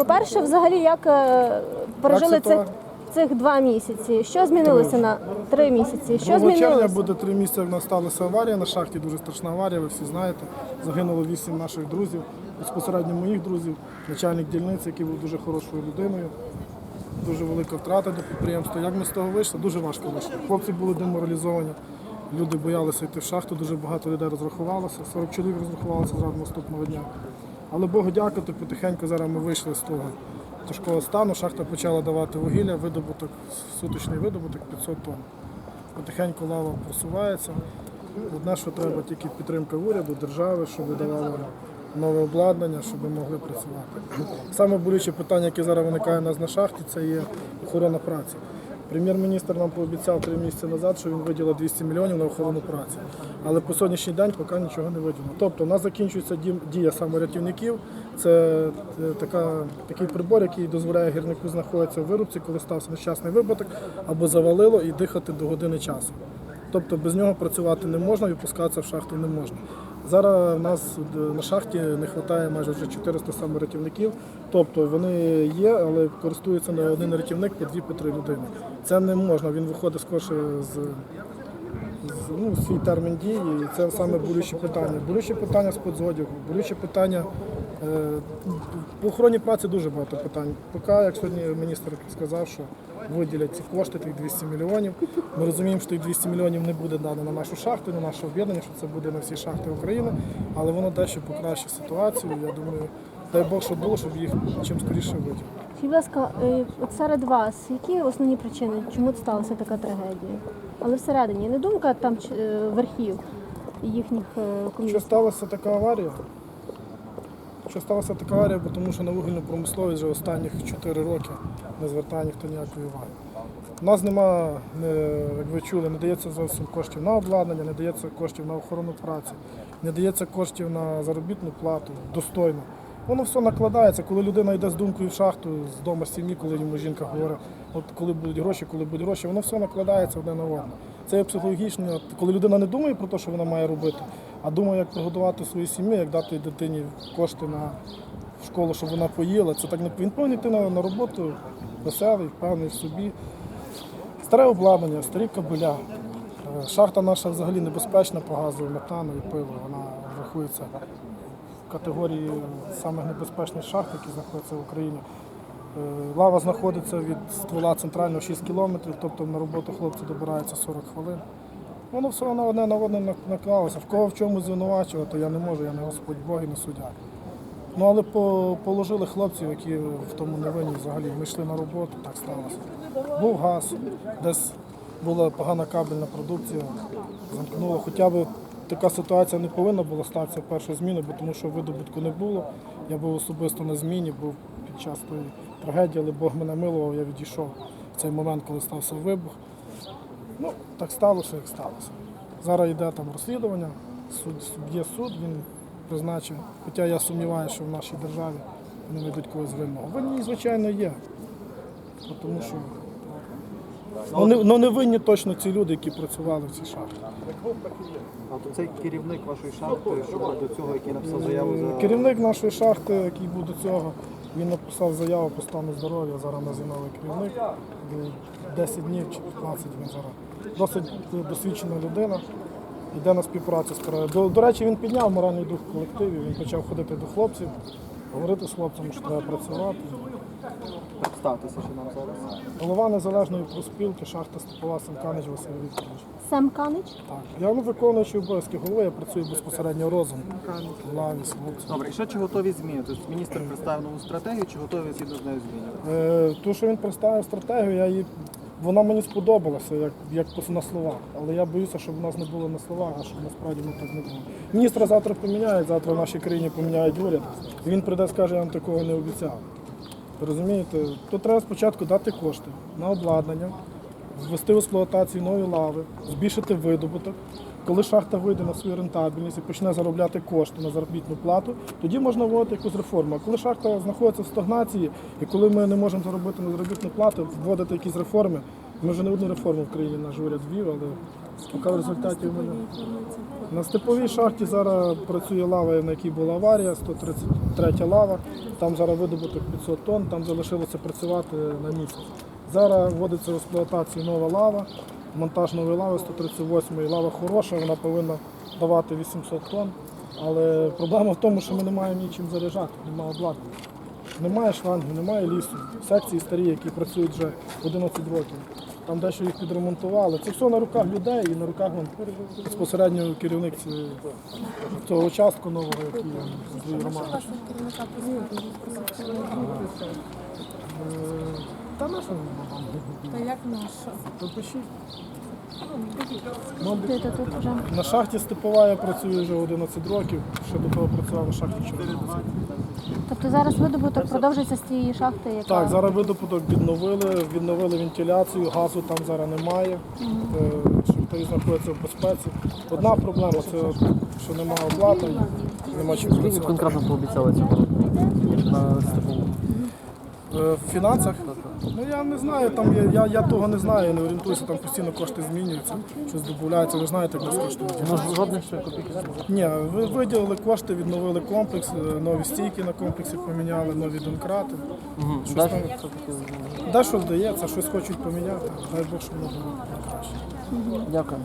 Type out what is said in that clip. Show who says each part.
Speaker 1: По-перше, взагалі, як е, прожили
Speaker 2: Як
Speaker 1: цих, цих два місяці? Що змінилося на три місяці? Що
Speaker 2: 2 червня
Speaker 1: змінилося?
Speaker 2: буде три місяці, як нас сталася аварія на шахті, дуже страшна аварія, ви всі знаєте. Загинуло вісім наших друзів, безпосередньо моїх друзів, начальник дільниці, який був дуже хорошою людиною. Дуже велика втрата для підприємства. Як ми з того вийшли? Дуже важко вийшло. Хлопці були деморалізовані, люди боялися йти в шахту, дуже багато людей розрахувалося, 40 чоловік розрахувалося зразу наступного дня. Але Богу дякувати, потихеньку зараз ми вийшли з того тяжкого стану. Шахта почала давати вугілля, видобуток, суточний видобуток 500 тонн. Потихеньку лава просувається. Одне, що треба тільки підтримка уряду, держави, щоб давали нове обладнання, щоб могли працювати. Саме болюче питання, яке зараз виникає у нас на шахті, це є охорона праці. Прем'єр-міністр нам пообіцяв три місяці назад, що він виділив 200 мільйонів на охорону праці. Але по сьогоднішній день поки нічого не виділено. Тобто у нас закінчується дія саморятівників. Це е, така, такий прибор, який дозволяє гірнику знаходитися в вирубці, коли стався нещасний випадок, або завалило і дихати до години часу. Тобто без нього працювати не можна, випускатися в шахту не можна. Зараз в нас е, на шахті не вистачає майже вже 400 саморятівників. Тобто вони є, але користуються на один рятівник по дві по три людини. Це не можна. Він виходить скорше з, з ну, свій термін дії. І це саме болюче питання. Болюче питання спецодягу, болюче питання. Е, по охороні праці дуже багато питань. Поки, як сьогодні міністр сказав, що виділять ці кошти, тих 200 мільйонів. Ми розуміємо, що тих 200 мільйонів не буде дано на нашу шахту, на наше об'єднання, що це буде на всі шахти України, але воно дещо покращить ситуацію. Я думаю, дай Бог, щоб було, щоб їх чим скоріше виділити.
Speaker 1: Скажіть, будь ласка, е, от серед вас, які основні причини, чому сталася така трагедія? Але всередині не думка там е, верхів їхніх е,
Speaker 2: Що сталася така аварія? Що сталася така аварія, бо тому що на вугільну промисловість вже останніх 4 роки не звертає ніхто ніякої уваги. У нас нема, як ви чули, не дається зовсім коштів на обладнання, не дається коштів на охорону праці, не дається коштів на заробітну плату достойно. Воно все накладається, коли людина йде з думкою в шахту, з дому з сім'ї, коли йому жінка говорить, от коли будуть гроші, коли будуть гроші, воно все накладається одне на одне. Це є психологічно, коли людина не думає про те, що вона має робити, а думає, як прогодувати свою сім'ю, як дати дитині кошти на школу, щоб вона поїла. Це так не він повинен йти на, на роботу веселий, впевнений в собі. Старе обладнання, старі кабеля. Е, Шахта наша взагалі небезпечна по газу, метану і пилу. Вона рахується в категорії самих небезпечних шахт, які знаходяться в Україні. Е, Лава знаходиться від ствола центрального 6 кілометрів, тобто на роботу хлопці добираються 40 хвилин. Воно все на одне на одне наклалося. В кого в чому звинувачувати, я не можу, я не Господь Бог і не суддя. Ну але по, положили хлопців, які в тому не винні взагалі. Ми йшли на роботу, так сталося. Був газ, десь була погана кабельна продукція, замкнуло. Хоча б така ситуація не повинна була статися першої зміни, бо тому що видобутку не було. Я був особисто на зміні, був під час тої трагедії, але Бог мене милував, я відійшов в цей момент, коли стався вибух. Ну, так сталося, як сталося. Зараз йде там розслідування, суд, є суд, він призначив. Хоча я сумніваюся, що в нашій державі вони знайдуть когось винного. Винні, звичайно, є. Тому що ну, не, ну, не винні точно ці люди, які працювали в цій шахті.
Speaker 3: А то цей керівник вашої шахти, що був до цього, який написав заяву за
Speaker 2: Керівник нашої шахти, який був до цього, він написав заяву по стану здоров'я. Зараз у нас керівник. Де 10 днів чи 15 він зараз. Досить досвідчена людина. Йде на співпрацю з. До, до речі, він підняв моральний дух в колективі. Він почав ходити до хлопців, говорити з хлопцями, що треба працювати.
Speaker 3: статися, що нам зараз.
Speaker 2: Голова незалежної профспілки, шахта Степова Семканич Василь Вікторович.
Speaker 1: Сем Канич?
Speaker 2: Так. Я ну, виконуючий обов'язки голови, я працюю безпосередньо розум. Лаві.
Speaker 3: Добре, і що чи готові зміни? Тобто міністр представив нову стратегію, чи готові згідно з нею змінювати?
Speaker 2: Е, То, що він представив стратегію, я її, вона мені сподобалася, як, як на словах. Але я боюся, щоб в нас не було на словах, а щоб насправді ми так не було. Міністра завтра поміняють, завтра в нашій країні поміняють уряд. І він прийде скаже, я вам такого не обіцяв. Розумієте? То треба спочатку дати кошти на обладнання, ввести в експлуатацію нові лави, збільшити видобуток. Коли шахта вийде на свою рентабельність і почне заробляти кошти на заробітну плату, тоді можна вводити якусь реформу. А коли шахта знаходиться в стагнації, і коли ми не можемо заробити на заробітну плату, вводити якісь реформи, ми вже не одну реформу в країні наш уряд ввів, але Поки в результаті в мене. На степовій шахті зараз працює лава, на якій була аварія, 133 лава. Там зараз видобуток 500 тонн, там залишилося працювати на місяць. Зараз вводиться в експлуатацію нова лава, монтаж нової лави 138 лава хороша, вона повинна давати 800 тонн. Але проблема в тому, що ми не маємо нічим заряджати, немає обладнання. Немає шлангів, немає лісу. Секції старі, які працюють вже 11 років. Там дещо їх підремонтували. Це все на руках людей і на руках вон, безпосередньо керівник цього участку нового, який Андрій Романович. Та наша вам.
Speaker 4: Та як наша?
Speaker 2: То пишіть.
Speaker 1: Ти то тут вже.
Speaker 2: На шахті Степова я працюю вже 11 років. Ще до того працював на шахті 14.
Speaker 1: Тобто зараз видобуток продовжується з тієї шахти, яка
Speaker 2: Так, зараз видобуток відновили, відновили вентиляцію, газу там зараз немає. Е, Шахтарі знаходяться в безпеці. Одна проблема це що немає обладнання, немає чим
Speaker 5: Скільки
Speaker 2: працювати.
Speaker 5: конкретно пообіцяли цього на степову?
Speaker 2: Е, В фінансах? Ну я не знаю, там я, я, я того не знаю, я не орієнтуюся, там постійно кошти змінюються, щось додається, ви знаєте, як без коштують.
Speaker 5: Ну, жодних ще копійки.
Speaker 2: Ні, ви виділили кошти, відновили комплекс, е, нові стійки на комплексі поміняли, нові донкрати.
Speaker 5: Угу.
Speaker 2: Щось
Speaker 5: Далі
Speaker 2: там- Дещо вдається, щось хочуть поміняти. Дай Бог, що воно було краще.
Speaker 5: Дякую.